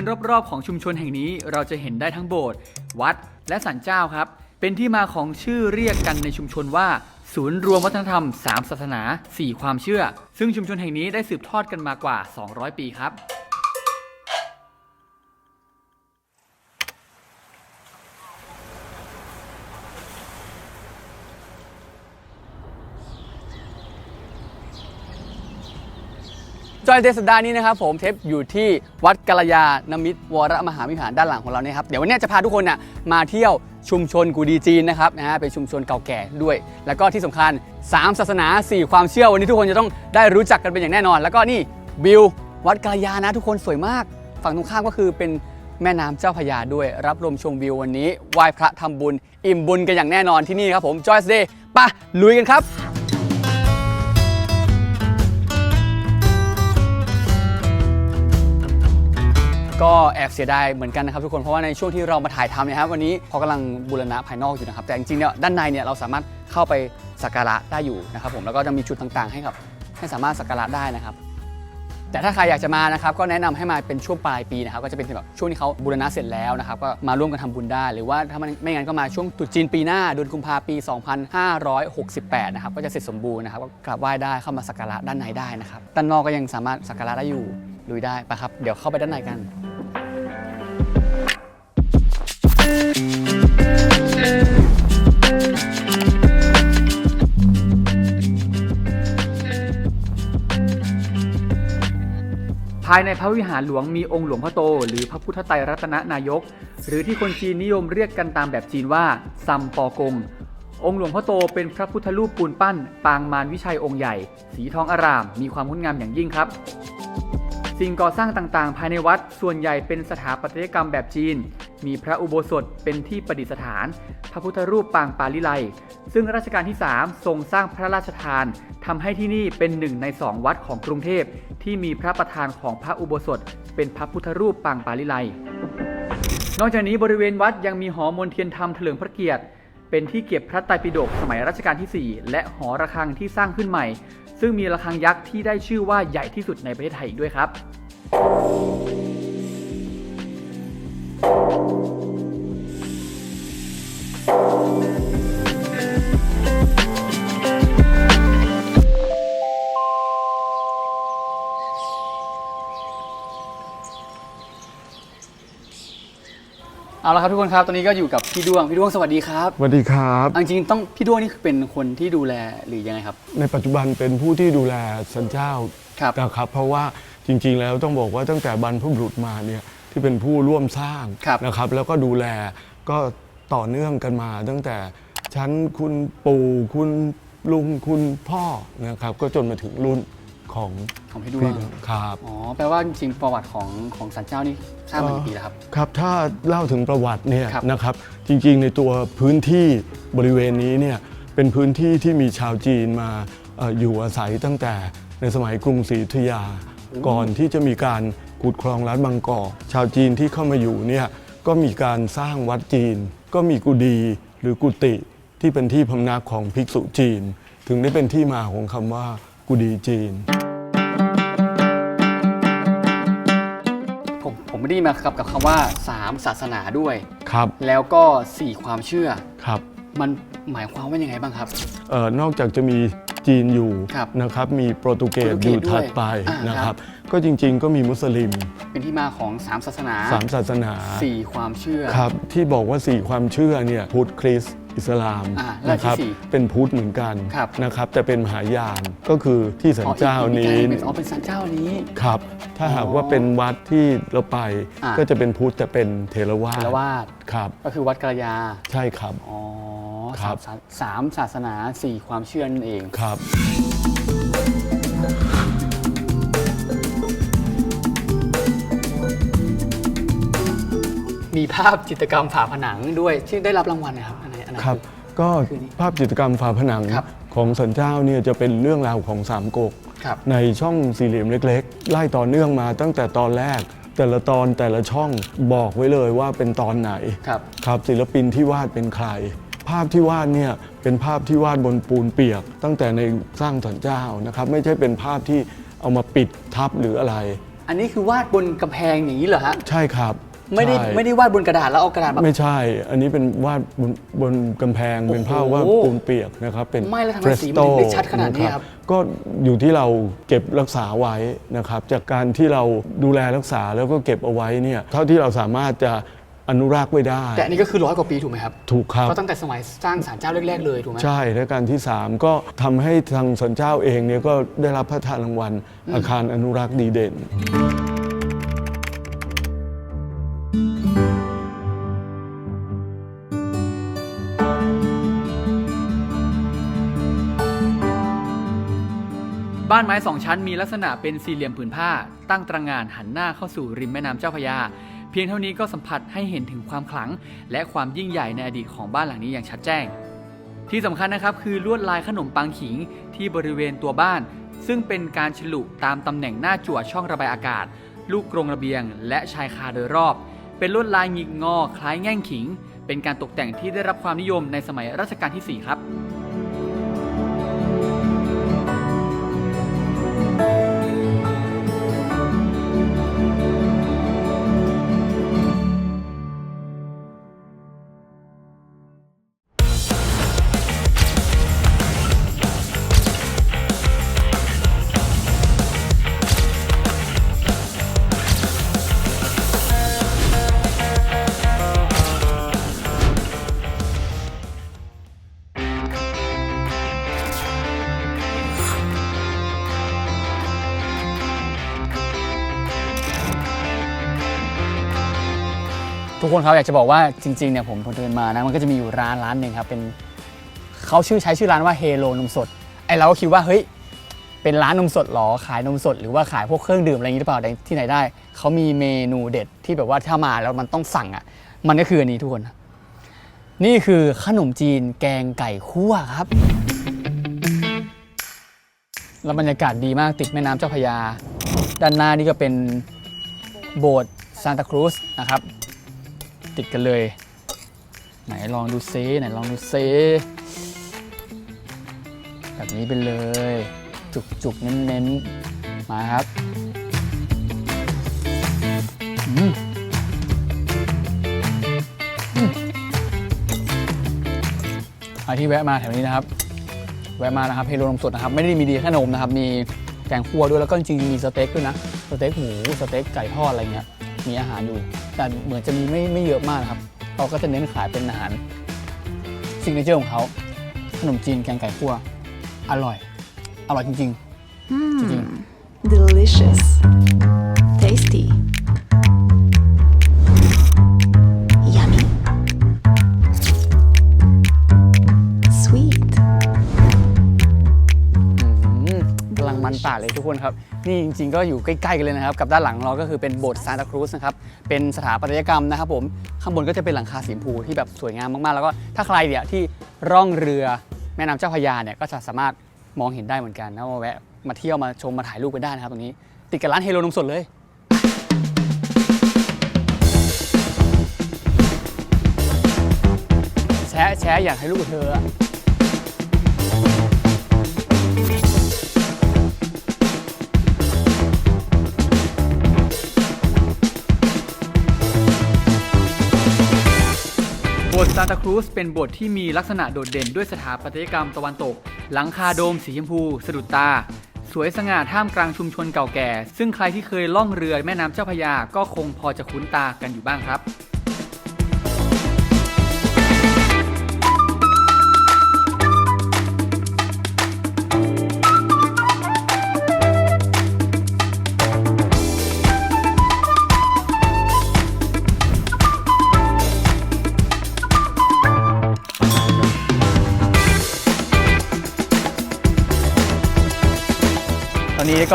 ริเวณรอบๆ ของชุมชนแห่งนี้ เราจะเห็นได้ทั้งโบสถ์วัด และศาลเจ้าครับ เป็นที่มาของชื่อเรียกกันในชุมชนว่า ศูนย์รวมวัฒนธรรม 3 ศาสนา 4 ความเชื่อ ซึ่งชุมชนแห่งนี้ได้สืบทอดกันมากว่า 200 ปีครับ อยเดสัปดาห์นี้นะครับผมเทปอยู่ที่วัดกัลยาณมิตรวรมหาวิหารด้านหลังของเราเนี่ยครับเดี๋ยววันนี้จะพาทุกคนน่ะมาเที่ยวชุมชนกูดีจีนนะครับนะฮะเป็นชุมชนเก่าแก่ด้วย แล้วก็ที่สำคัญ 3 ศาสนา 4 ความเชื่อวันนี้ทุกคนจะต้องได้รู้จักกันเป็นอย่างแน่นอน แล้วก็นี่วิววัดกัลยานะทุกคนสวยมาก ฝั่งตรงข้ามก็คือเป็นแม่น้ำเจ้าพยาด้วย รับลมชมวิววันนี้ไหว้พระทำบุญ อิ่มบุญกันอย่างแน่นอนที่นี่ครับผมจอยเดย์ปะลุยกันครับ ก็แอบเสียดายเหมือนกันนะครับทุกคนเพราะว่าในช่วงที่เรามาถ่ายทำเนยครับวันนี้เขากำลังบูรณะภายนอกอยู่นะครับแต่จริงๆเนี่ยด้านในเนี่ยเราสามารถเข้าไปสักการะได้อยู่นะครับผมแล้วก็จะมีจุดต่างๆ ให้กับให้สามารถสักการะได้นะครับ แต่ถ้าใครอยากจะมานะครับก็แนะนำให้มาเป็นช่วงปลายปีนะครับก็จะเป็นแบบช่วงที่เขาบูรณะเสร็จแล้วนะครับก็มาร่วมกันทำบุญได้ หรือว่าถ้ามันไม่งั้นก็มาช่วงตรุษจีนปีหน้าเดือนกุมภาปี 2568 นะครับก็จะเสร็จสมบูรณ์นะครับก็กราบไหว้ได้เข้ามาสักการะด้านในได้นะครับด้านนอกก็ยังสามารถสักการะได้อยู่ลุยได้ไปครับ เดี๋ยวเข้าไปด้านในกัน ภายในพระวิหารหลวงมีองค์หลวงพ่อโต หรือพระพุทธไตรรัตนนายก หรือที่คนจีนนิยมเรียกกันตามแบบจีนว่าซัมปอกง องค์หลวงพ่อโตเป็นพระพุทธรูปปูนปั้น ปางมารวิชัยองค์ใหญ่ สีทองอาราม มีความงดงามอย่างยิ่งครับ สิ่งก่อสร้างต่างๆ ภายในวัดส่วนใหญ่เป็นสถาปัตยกรรมแบบจีน มีพระอุโบสถเป็นที่ประดิษฐาน พระพุทธรูปปางปาลิไล ซึ่งรัชกาลที่ 3 ทรงสร้างพระราชทานทำให้ที่นี่เป็นหนึ่งในสองวัดของกรุงเทพ ที่มีพระประธานของพระอุโบสถ เป็นพระพุทธรูปปางปาลิไล นอกจากนี้บริเวณวัดยังมีหอมนเทียนธรรมเถลิงพระเกียรติ เป็นที่เก็บพระไตรปิฎกสมัยรัชกาลที่ 4 และหอระฆังที่สร้างขึ้นใหม่ ซึ่งมีระฆังยักษ์ที่ได้ชื่อว่าใหญ่ที่สุดในประเทศไทยอีกด้วยครับ เอาละครับทุกคนครับ ตอนนี้ก็อยู่กับพี่ดวง พี่ดวงสวัสดีครับสวัสดีครับ เอาจริงๆต้องพี่ดวงนี่คือเป็นคนที่ดูแลหรือยังไงครับ ในปัจจุบันเป็นผู้ที่ดูแลสันเจ้าครับนะครับ เพราะว่าจริง ๆ แล้วต้องบอกว่าตั้งแต่บรรพบุรุษมาเนี่ยที่เป็นผู้ร่วมสร้างครับ นะครับ แล้วก็ดูแลก็ต่อเนื่องกันมาตั้งแต่ชั้นคุณปู่คุณลุงคุณพ่อนะครับ ก็จนมาถึงรุ่น ของของพี่ดวพี่งครับอ๋อแปลว่าจริงๆประวัติของของสันเจ้านี่สร้างมากี่ปีแล้วครับ ครับถ้าเล่าถึงประวัติเนี่ยครับนะครับ จริงๆ ในตัวพื้นที่บริเวณนี้เนี่ยเป็นพื้นที่ที่มีชาวจีนมาเอ่ออยู่อาศัยตั้งแต่ในสมัยกรุงศรีอยุธยา ก่อนที่จะมีการขุดคลองลัดบางกอกชาวจีนที่เข้ามาอยู่เนี่ยก็มีการสร้างวัดจีน ก็มีกุฏิหรือกุฏิที่เป็นที่พำนักของภิกษุจีน ถึงได้เป็นที่มาของคำว่ากุฏิจีน ผมไม่ได้มากับกับคำว่า 3 ศาสนาด้วย ครับแล้วก็ 4 ความเชื่อ ครับมันหมายความว่ายังไงบ้างครับ เออนอกจากจะมีจีนอยู่ครับนะครับมีโปรตุเกสโปรตุเกสอยู่ถัดด้วยไปอ่านะคครัรับ บ ก็จริงๆ ก็มีมุสลิมเป็นที่มาของ 3 ศาสนาสามศาสนา 4 ความเชื่อ ครับที่บอกว่าสี่ความเชื่อเนี่ยพุทธคริสต์ อิสลามอ่าแล้วนะครัที่สี่เป็นพุทธเหมือนกันครับ นะครับ แต่เป็นมหายานก็คือที่สันเจ้าอ๋ออีกนี้อีกอีกอ๋อเป็นสันเจ้านี้ ครับ ถ้าอ๋อหากว่าเป็นวัดที่เราไปอ่า ก็จะเป็นพุทธแต่เป็นเทรวาเทสรวาสครับ ก็คือวัดกระยา ใช่ครับ อ๋อครัสามบ ศาสามศาสนา4ความเชื่อนั่นเอง ครับ มีภาพจิตรกรรมฝาผนังด้วยที่ได้รับรางวัลนะครับ อันไหนอันไหนครับ ก็คือนี่ภาพจิตรกรรมฝาผนังครับของสันเจ้าเนี่ยจะเป็นเรื่องราวของสามก๊กครับในช่องสี่เหลี่ยมเล็ก ๆ ไล่ต่อเนื่องมาตั้งแต่ตอนแรก แต่ละตอนแต่ละช่องบอกไว้เลยว่าเป็นตอนไหนครับครับศิลปินที่วาดเป็นใคร ภาพที่วาดเนี่ยเป็นภาพที่วาดบนปูนเปียก ตั้งแต่ในสร้างสันเจ้านะครับ ไม่ใช่เป็นภาพที่เอามาปิดทับหรืออะไร อันนี้คือวาดบนกำแพงอย่างนี้เหรอฮะใช่ครับ ไม่ได้ใช่ ไม่ได้วาดบนกระดาษแล้วเอากระดาษมา ไม่ใช่ อันนี้เป็นวาดบนบนกำแพงเป็นภาพวาดโอ้โหปูนเปียกนะครับ เป็น ไม่แล้วทำไมเฟรสีสมันโตถึงได้ชัดขนาดนี้ครับก็อยู่ที่เราเก็บรักษาไว้นะครับ จากการที่เราดูแลรักษาแล้วก็เก็บเอาไว้เนี่ยเท่าที่เราสามารถจะอนุรักษ์ไว้ได้ แต่อันนี้ก็คือร้อยกว่าปีถูกไหมครับถูกครับ ก็ตั้งแต่สมัยสร้างศาลเจ้าแรกๆเลยถูกไหม ใช่และการที่ 3 ก็ทำให้ทางสันเจ้าเองเนี่ยก็ได้รับพระราชทานรางวัลอาคารอนุรักษ์ดีเด่น บ้านไม้สองชั้นมีลักษณะเป็นสี่เหลี่ยมผืนผ้า ตั้งตระงานหันหน้าเข้าสู่ริมแม่น้ำเจ้าพระยา เพียงเท่านี้ก็สัมผัสให้เห็นถึงความขลัง และความยิ่งใหญ่ในอดีตของบ้านหลังนี้อย่างชัดแจ้ง ที่สำคัญนะครับคือลวดลายขนมปังขิงที่บริเวณตัวบ้าน ซึ่งเป็นการฉลุตามตำแหน่งหน้าจั่วช่องระบายอากาศ ลูกกรงระเบียง และชายคาโดยรอบ เป็นลวดลายหงิกงอ คล้ายแง่งขิง เป็นการตกแต่งที่ได้รับความนิยมในสมัยรัชกาลที่ 4 ครับ กคนครับอยากจะบอกว่าจริงๆเนี่ยผมพอเดินมานะมันก็จะมีอยู่ร้านร้านหนึ่งครับเป็นเขาชื่อใช้ชื่อร้านว่าเฮโลนมสดไอเราก็คิดว่าเฮ้ยเป็นร้านนมสดหรอขายนมสด หรือว่าขายพวกเครื่องดื่มอะไรอย่างนี้หรือเปล่าแต่ที่ไหนได้เขามีเมนูเด็ดที่แบบว่าถ้ามาแล้วมันต้องสั่งอะ มันก็คืออันนี้ทุกคน นี่คือขนมจีนแกงไก่คั่วครับแล้วบรรยากาศดีมากติดแม่น้ำเจ้าพระยา ด้านหน้านี่ก็เป็นโบสถ์ซานตาครูสนะครับ ติดกันเลย ไหนลองดูเซไหนลองดูเซแบบนี้ไปเลย จุกๆ เน้นๆ มาครับอืมอืมใครที่แวะมาแถวนี้นะครับ แวะมานะครับเฮโลนมสดนะครับ ไม่ได้มีดีแค่นมนะครับ มีแกงคั่วด้วยแล้วก็จริงๆมีสเต็กด้วยนะ สเต็กหมู สเต็กไก่ทอดอะไรเงี้ย มีอาหารอยู่ แต่เหมือนจะมีไม่ไม่เยอะมากนะครับเขาก็จะเน้นขายเป็นอาหารซิงเกิลเจอร์ของเขาขนมจีนแกงไก่คั่วอร่อย อร่อยจริง ๆ จริง Delicious. Tasty. ป่าเลยทุกคนครับ นี่จริงๆ ก็อยู่ใกล้ๆกันเลยนะครับ กับด้านหลังเราก็คือเป็นโบสถ์ซานตาครูสนะครับ เป็นสถาปัตยกรรมนะครับผม ข้างบนก็จะเป็นหลังคาสีชมพูที่แบบสวยงามมากๆ แล้วก็ถ้าใครเนี่ยที่ร่องเรือแม่น้ำเจ้าพระยาเนี่ยก็จะสามารถมองเห็นได้เหมือนกันนะว่าแวะมาเที่ยวมาชมมาถ่ายรูปกันได้นะครับตรงนี้ ติดกับร้านเฮโลนมสดเลยแชะแชะอยากให้ลูกกับเธอาตาครูสเป็นโบสถ์ที่มีลักษณะโดดเด่นด้วยสถาปัตยกรรมตะวันตก หลังคาโดมสีชมพูสะดุดตา สวยสง่าท่ามกลางชุมชนเก่าแก่ ซึ่งใครที่เคยล่องเรือแม่น้ำเจ้าพระยาก็คงพอจะคุ้นตากันอยู่บ้างครับ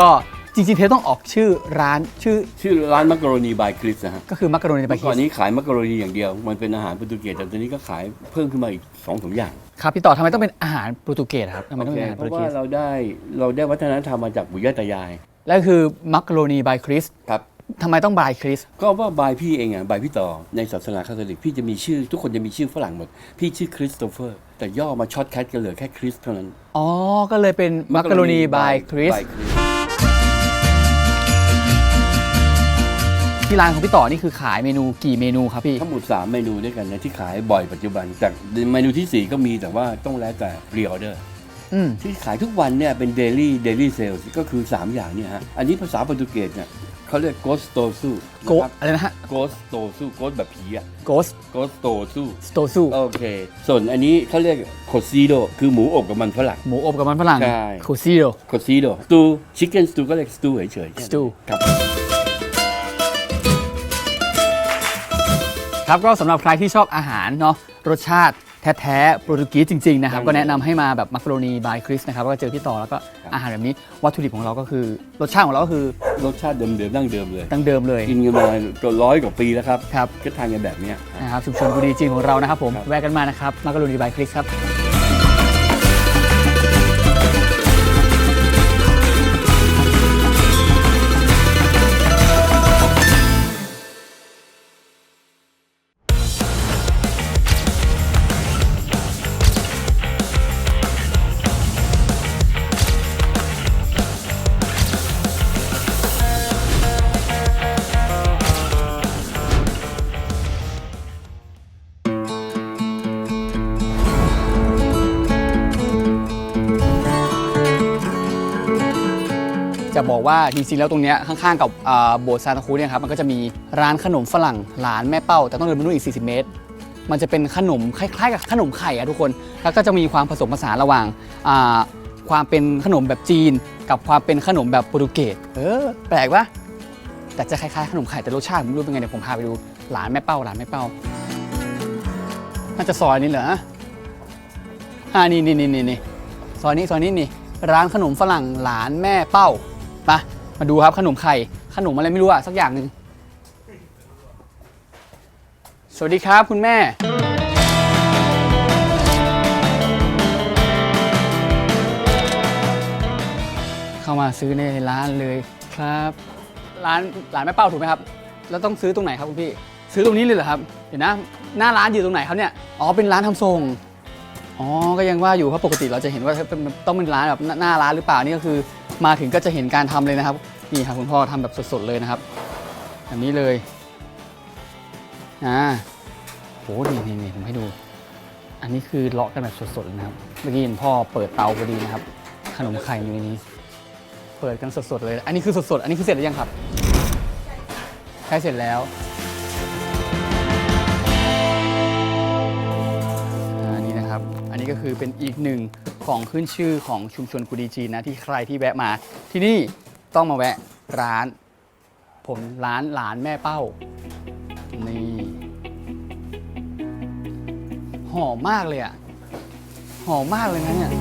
ก็จริงๆเทปต้องออกชื่อร้านชื่อชื่อร้านมักกะโรนีบายคริสนะฮะก็คือมักกะโรนีบาเมื่คิอก่อนสนี้ขายมักกะโรนีอย่างเดียว มันเป็นอาหารโปรตุเกสแต่ตอนนี้ก็ขายเพิ่มขึ้นมาอีกสองสามอย่างครับพี่ต่อทำไมต้องเป็นอาหารโปรตุเกสครับทำไมโอต้องเคเป็นอาหารเพโปรตุราะเกว่าสเราได้เราได้วัฒนธรรมมาจากปู่ย่าตายายแล้วคือมักกะโรนีบายคริสครับ ทำไมต้องบายคริส ก็ว่าบายพี่เองอะบายพี่ต่อในศาสนาคาทอลิกพี่จะมีชื่อ ทุกคนจะมีชื่อฝรั่งหมด พี่ชื่อคริสโตเฟอร์ แต่ย่อมาช็อตแคทกันเหลือแค่คริสเท่านั้นอ๋อ ก็เลยเป็นมักกะโรนีบายคริส by Chris ที่ร้านของพี่ต่อนี่คือขายเมนูกี่เมนูครับพี่ ทั้งหมด3เมนูด้วยกันนะที่ขายบ่อยปัจจุบันจากเมนูที่ 4 ก็มีแต่ว่าต้องแล้วแต่พรีออเดอร์อืมที่ขายทุกวันเนี่ยเป็น daily daily sales ก็คือ 3 อย่างเนี่ยฮะ อันนี้ภาษาโปรตุเกสเนี่ยเขาเรียก gostosu โกนะครับอะไรนะฮะ gostosu ghost แบบผีอะ ghost gostosu stosu โอเค ส่วนอันนี้เขาเรียก cocido คือหมูอบกับมันฝรั่งหมูอบกับมันฝรั่งใช่คูซิโด cocido stew chicken stew ก็เรียก stew เฉยๆ stew ครับ ครับก็สำหรับใครที่ชอบอาหารเนาะรสชาติแท้ๆโปรตุกีสจริงๆนะครับครับก็แนะนำให้มาแบบมักโรนีบายคริสนะครับก็เจอพี่ต่อแล้วก็ครับอาหารแบบนี้วัตถุดิบของเราก็คือ รสชาติของเราก็คือรสชาติเดิมๆดั้งเดิมเลยดั้งเดิมเลยกินกันมาเกือบร้อยกว่าปีแล้วครับครับก็ทานกันแบบเนี้ยนะครับชุมชนบุรีจีนของเรานะครับผมครับแวะกันมานะครับมักโรนีบายคริสครับ จะบอกว่าจริงๆแล้วตรงเนี้ยข้างๆกับอ่าโบสถ์ซานตาครูเนี่ยครับมันก็จะมีร้านขนมฝรั่งหลานแม่เป้า แต่ต้องเดินไปนู่นอีก 40 เมตร มันจะเป็นขนมคล้ายๆกับขนมไข่อะทุกคน แล้วก็จะมีความผสมผสานระหว่างอ่าความเป็นขนมแบบจีน กับความเป็นขนมแบบโปรตุเกสเออแปลกปะแต่จะคล้ายๆขนมไข่แต่รสชาติผมไม่รู้เป็นไงเดี๋ยวผมพาไปดูหลานแม่เป้าหลานแม่เป้า น่าจะซอยนี้เหรออ่านี่นี่นี่นี่ซอยนี้ซอยนี้นี่ ร้านขนมฝรั่งหลานแม่เป้า ไปมาดูครับขนมไข่ ขนมอะไรไม่รู้อะสักอย่างหนึ่งสวัสดีครับคุณแม่ เข้ามาซื้อในร้านเลยครับ ร้านร้านแม่เป้าถูกไหมครับ แล้วต้องซื้อตรงไหนครับคุณพี่ ซื้อตรงนี้เลยเหรอครับ เดี๋ยวนะ หน้าร้านอยู่ตรงไหนครับเนี่ย อ๋อ เป็นร้านทำส่งอ๋อ ก็ยังว่าอยู่เพราะปกติเราจะเห็นว่าต้องเป็นร้านแบบหน้าหน้าร้านหรือเปล่านี่ก็คือ มาถึงก็จะเห็นการทำเลยนะครับ นี่ครับคุณพ่อทำแบบสดๆเลยนะครับแบบนี้เลยอ่าโหนี่นี่นี่ผมให้ดู อันนี้คือเลาะกันแบบสดๆนะครับ เมื่อกี้เห็นพ่อเปิดเตาพอดีนะครับ ขนมไข่อยู่ในนี้ เปิดกันสดๆเลย อันนี้คือสดๆ อันนี้คือเสร็จหรือยังครับใช้เสร็จแล้วอันนี้นะครับ อันนี้ก็คือเป็นอีกหนึ่ง ของขึ้นชื่อของชุมชนกุดีจีนนะที่ใครที่แวะมา ที่นี่ต้องมาแวะร้าน ผมร้านหลานแม่เป้า นี่หอมมากเลยอะหอมมากเลยนะเนี่ย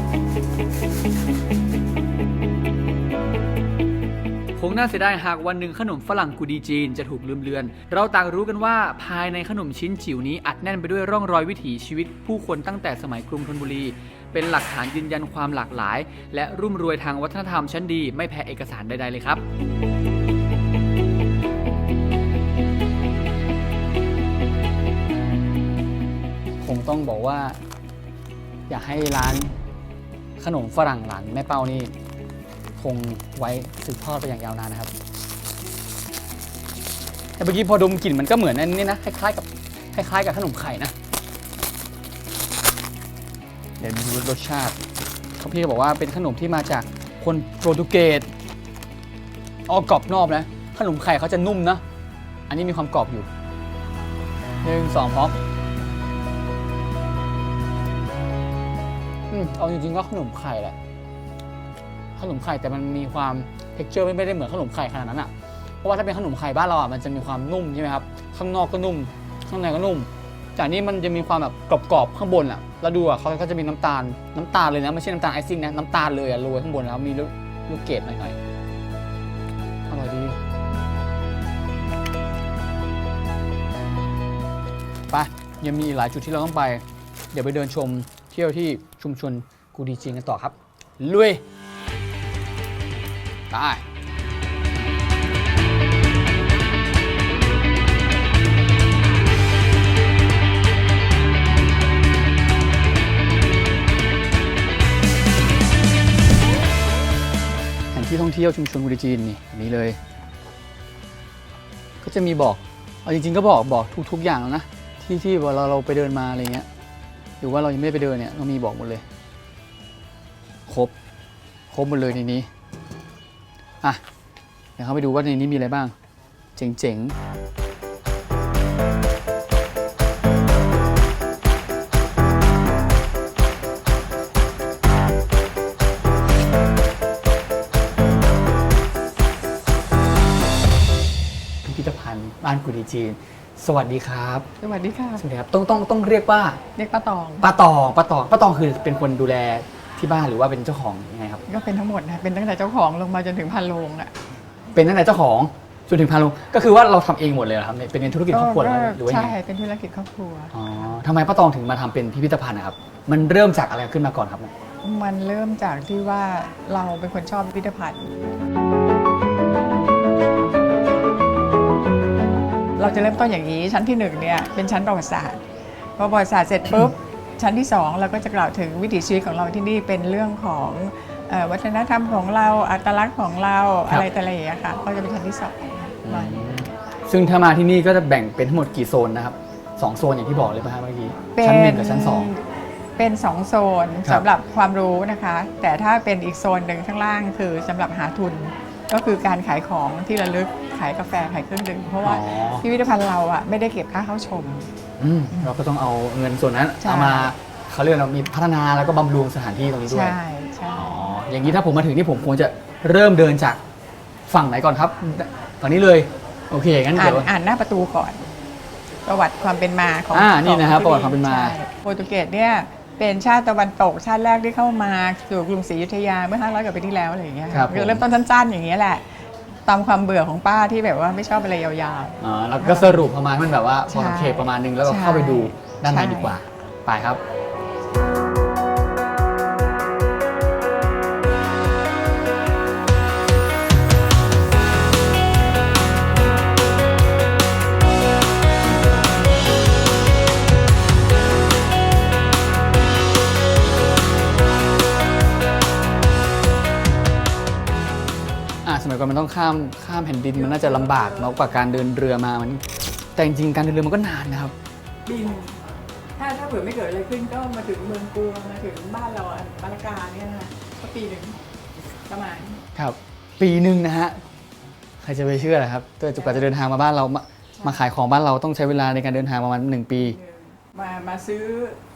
งน่าเสียดายหากวันหนึ่งขนมฝรั่งกุดีจีนจะถูกลืมเลือน เราต่างรู้กันว่าภายในขนมชิ้นจิ๋วนี้อัดแน่นไปด้วยร่องรอยวิถีชีวิต ผู้คนตั้งแต่สมัยกรุงธนบุรี เป็นหลักฐานยืนยันความหลากหลาย และรุ่มรวยทางวัฒนธรรมชั้นดี ไม่แพ้เอกสารใดๆเลยครับคงต้องบอกว่า อยากให้ร้านขนมฝรั่งหลานแม่เป้านี่ คงไว้สืบทอดไปอย่างยาวนานนะครับ แต่เมื่อกี้พอดมกลิ่นมันก็เหมือนอันนี้นะคล้ายๆกับคล้ายๆกับขนมไข่นะ เดี๋ยวดูรสชาติเขาพี่ก็บอกว่าเป็นขนมที่มาจากคนโปรตุเกสอ๋อกรอบนอกนะ ขนมไข่เขาจะนุ่มนะ อันนี้มีความกรอบอยู่หนึ่งสองพร้อมอืมเอาจริงๆก็ขนมไข่แหละ ขนมไข่แต่มันมีความ t e x t อร์ไม่ได้เหมือนขนมไข่ขนาดนั้นอะเพราะว่าถ้าเป็นขนมไข่บ้านเราอะมันจะมีความนุ่มใช่ไหมครับข้างนอกก็นุ่ม ข้างในก็นุ่มจากนี้มันจะมีความแบบกรอบๆข้างบนอะแล้วดูอะเขาก็จะมีน้ำตาลน้ำตาลเลยนะไม่ใช่น้ำตาลไอซิ่งนะน้ำตาลเลยอะโรยข้างบนแล้วมีลูกลูกเกดหน่อยๆอร่อยดีไปยังมีหลายจุดที่เราต้องไป เดี๋ยวไปเดินชมเที่ยวที่ชุมชนกูดีจีนกันต่อครับลุย ไปที่ท่องเที่ยวชุมชนกูดีจีนนี่นี้เลย ก็จะมีบอกเอาจริงๆก็บอกบอกทุก ๆ อย่างแล้วนะที่ที่เราเราไปเดินมาอะไรเงี้ยหรือว่าเรายังไม่ได้ไปเดินเนี่ยก็มีบอกหมดเลย ครบ ครบหมดเลยในนี้ อะ เดี๋ยวเข้าไปดูว่าในนี้มีอะไรบ้าง เจ๋งๆพิพิธภัณฑ์บ้านกุดีจีน สวัสดีครับ สวัสดีค่ะ สวัสดีครับ ต้องต้องต้องเรียกว่าเรียกป้าตองป้าตองป้าตองป้าตองคือเป็นคนดูแลที่บ้านหรือว่าเป็นเจ้าของยังไงครับ ก็เป็นทั้งหมดนะเป็นตั้งแต่เจ้าของลงมาจนถึงพันโรงอะเป็นตั้งแต่เจ้าของจนถึงพาลงก็คือว่าเราทำเองหมดเลยเหรอครับเป็นเป็นธุรกิจครอบครัวหรือว่าหรือว่ายังใช่ไงเป็นธุรกิจครอบครัว อ๋อทำไมป้าตองถึงมาทำเป็นพิพิธภัณฑ์นะครับมันเริ่มจากอะไรขึ้นมาก่อนครับมันเริ่มจากที่ว่าเราเป็นคนชอบพิพิธภัณฑ์ เราจะเริ่มต้นอย่างนี้ชั้นที่หนึ่งเนี่ยเป็นชั้นประวัติศาสตร์พอประวัติศาสตร์เสร็จปุ๊บ ชั้นที่สองเราก็จะกล่าวถึงวิถีชีวิตของเราที่นี่เป็นเรื่องของเอ่อ วัฒนธรรมของเราอัตลักษณ์ของเราครับอะไรแต่อะไรอย่างเงี้ยค่ะ ก็จะเป็นชั้นที่สองมันซึ่งถ้ามาที่นี่ก็จะแบ่งเป็นทั้งหมดกี่โซนนะครับสองโซนอย่างที่บอกเลยป่ะครับเมื่อกี้ชั้นหนึ่งกับชั้นสองเป็นสองโซนครับสำหรับความรู้นะคะ แต่ถ้าเป็นอีกโซนหนึ่งข้างล่างคือสำหรับหาทุนก็คือการขายของที่ระลึกขายกาแฟขายเครื่องดื่มเพราะว่าอ๋อพิพิธภัณฑ์เราอะไม่ได้เก็บค่าเข้าชมอืมเราก็ต้องเอาเงินส่วนนั้นใช่เอามาเขาเรียกเรามีพัฒนาแล้วก็บำรุงสถานที่ตรงนี้ด้วยใช่ใช่ อ๋ออย่างนี้ถ้าผมมาถึงนี่ผมควรจะเริ่มเดินจากฝั่งไหนก่อนครับฝั่งนี้เลย โอเคงั้นอ่านเดี๋ยว อ่านหน้าประตูก่อน ประวัติความเป็นมาของอ่านี่นะครับของประวัติความเป็นมา ใช่โปรตุเกสเนี่ยเป็นชาติตะวันตกชาติแรกที่เข้ามาสู่กรุงศรีอยุธยาเมื่อ 500 กว่าปีที่แล้วอะไรอย่างเงี้ยครับคือเริ่มต้นสั้นๆ อย่างเงี้ยแหละ ตามความเบื่อของป้าที่แบบว่าไม่ชอบอะไรยาวอ่าแล้วก็สรุปประมาณมันแบบว่าพอสังเกตประมาณนึงแล้วก็ใช่เข้าไปดูด้านในใช่ดีกว่าไปครับ ยก่อนมันต้องข้ามข้ามแผ่นดินมันน่าจะลำบากมากกว่าการเดินเรือมามัน แต่จริงๆการเดินเรือมันก็นานนะครับๆบิน ถ้าถ้าเผื่อไม่เกิดอะไรขึ้นก็มาถึงเมืองกรุงมาถึงบ้านเราอะบารากาเนี่ยนะก็ปีหนึ่งประมาณครับ ปีหนึ่งนะฮะใครจะไปเชื่อล่ะครับตัวจุกว่าจะเดินทางมาบ้านเรามามาขายของบ้านเราต้องใช้เวลาในการเดินทางประมาณหนึ่งปีมามาซื้อ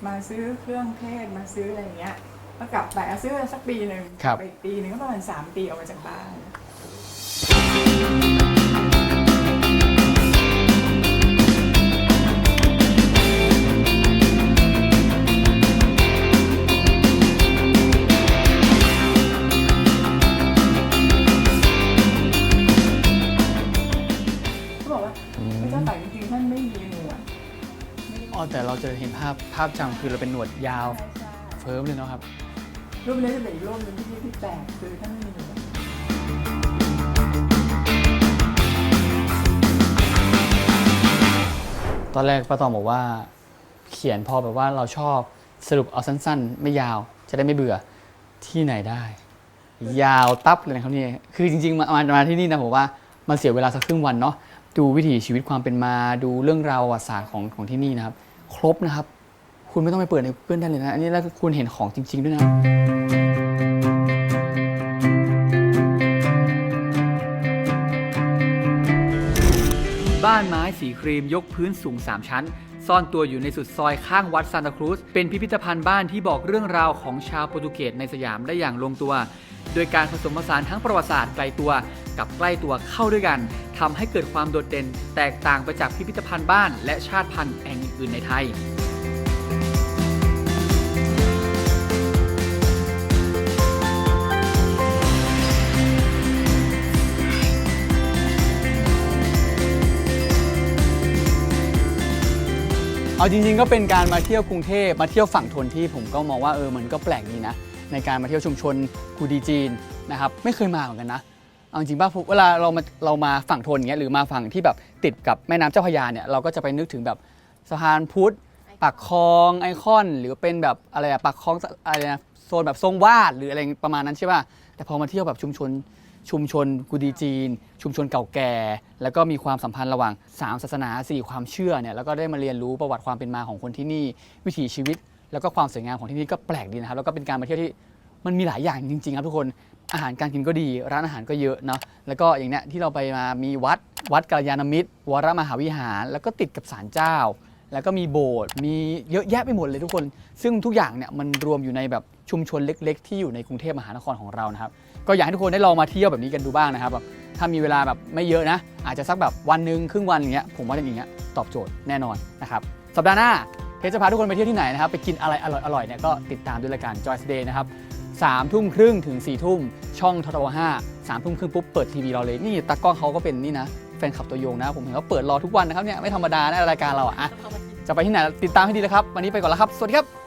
มาซื้อเครื่องเทศมาซื้ออะไรอย่างเงี้ยก็กลับไปเอาซื้อสักปีหนึ่งครับ ไปอีกปีหนึ่งก็ประมาณสามปีออกมาจากบ้าน เขาบอกว่าพระเจ้าตากจริงๆท่านไม่มีหนวดอ๋อแต่เราจะเห็นภาพภาพจำคือเราเป็นหนวดยาวเฟิร์มเลยเนาะครับ รูปนี้จะเป็นอีกรูปหนึงที่ที่แปลกคือท่านไม่มีหนวด ตอนแรกป้าตองบอกว่าเขียนพอแบบว่าเราชอบสรุปเอาสั้น ๆ ไม่ยาวจะได้ไม่เบื่อที่ไหนได้ ยาวตับเลยนะครับนี่คือจริงๆมามามาที่นี่นะผมว่ามันเสียเวลาสักครึ่งวันเนาะดูวิถีชีวิตความเป็นมาดูเรื่องราวประวัติศาสตร์ของของที่นี่นะครับ ครบนะครับ คุณไม่ต้องไปเปิดในเพื่อนได้เลยนะ อันนี้แล้วคุณเห็นของจริง ๆ ด้วยนะานไม้สีครีมยกพื้นสูง 3 ชั้น ซ่อนตัวอยู่ในสุดซอยข้างวัดซานตาครูสเป็นพิพิธภัณฑ์บ้านที่บอกเรื่องราวของชาวโปรตุเกสในสยามได้อย่างลงตัว โดยการผสมผสานทั้งประวัติศาสตร์ไกลตัว กับใกล้ตัวเข้าด้วยกันทำให้เกิดความโดดเด่น แตกต่างไปจากพิพิธภัณฑ์บ้าน และชาติพันธุ์แห่งอื่นๆในไทย เอาจริงๆก็เป็นการมาเที่ยวกรุงเทพมาเที่ยวฝั่งทนที่ผมก็มองว่าเออมันก็แปลกดีนะ ในการมาเที่ยวชุมชนกูดีจีนนะครับไม่เคยมาเหมือนกันนะเอาจริงป่ะเวลาเรามาเรามาฝั่งทนอย่างเงี้ยหรือมาฝั่งที่แบบติดกับแม่น้ำเจ้าพระยาเนี่ยเราก็จะไปนึกถึงแบบสะพานพุทธปากคลองไอคอน หรือเป็นแบบอะไรอะปากคลองอะไรนะโซนแบบทรงวาดหรืออะไรประมาณนั้นใช่ป่ะแต่พอมาเที่ยวแบบชุมชน ชุมชนกุดีจีน ชุมชนเก่าแก่ แล้วก็มีความสัมพันธ์ระหว่าง 3 ศาสนา 4 ความเชื่อเนี่ยแล้วก็ได้มาเรียนรู้ประวัติความเป็นมาของคนที่นี่ วิถีชีวิต แล้วก็ความสวยงามของที่นี่ก็แปลกดีนะครับ แล้วก็เป็นการมาเที่ยวที่มันมีหลายอย่างจริงๆครับทุกคนอาหารการกินก็ดี ร้านอาหารก็เยอะเนาะแล้วก็อย่างเนี้ยที่เราไปมามีวัดวัดกัลยาณมิตร วรมหาวิหาร แล้วก็ติดกับศาลเจ้า แล้วก็มีโบสถ์มีเยอะแยะไปหมดเลยทุกคน ซึ่งทุกอย่างเนี่ยมันรวมอยู่ในแบบชุมชนเล็ก ๆ ที่อยู่ในกรุงเทพมหานครของเรานะครับ ก็อยากให้ทุกคนได้ลองมาเที่ยวแบบนี้กันดูบ้างนะครับแบบถ้ามีเวลาแบบไม่เยอะนะ อาจจะสักแบบวันหนึ่งครึ่งวันอย่างเงี้ยผมว่าอย่างเงี้ยตอบโจทย์แน่นอนนะครับสัปดาห์หน้าเพชรจะพาทุกคนไปเที่ยวที่ไหนนะครับไปกินอะไรอร่อยๆเนี่ยก็ติดตามด้วยรายการ Joy Day นะครับสามทุ่มครึ่งถึง4ี่ทุ่มช่องททวห้าสามทุ่มครึ่งปุ๊บเปิดทีวีเราเลยนี่ตากล้องเขาก็เป็นนี่นะแฟนคลับตัวยงนะ ผมเห็นเขาเปิดรอทุกวันนะครับเนี่ยไม่ธรรมดานะรายการเราอะอะจะไปที่ไหนติดตามให้ดีนะครับ วันนี้ไปก่อนแล้วครับ สวัสดีครับ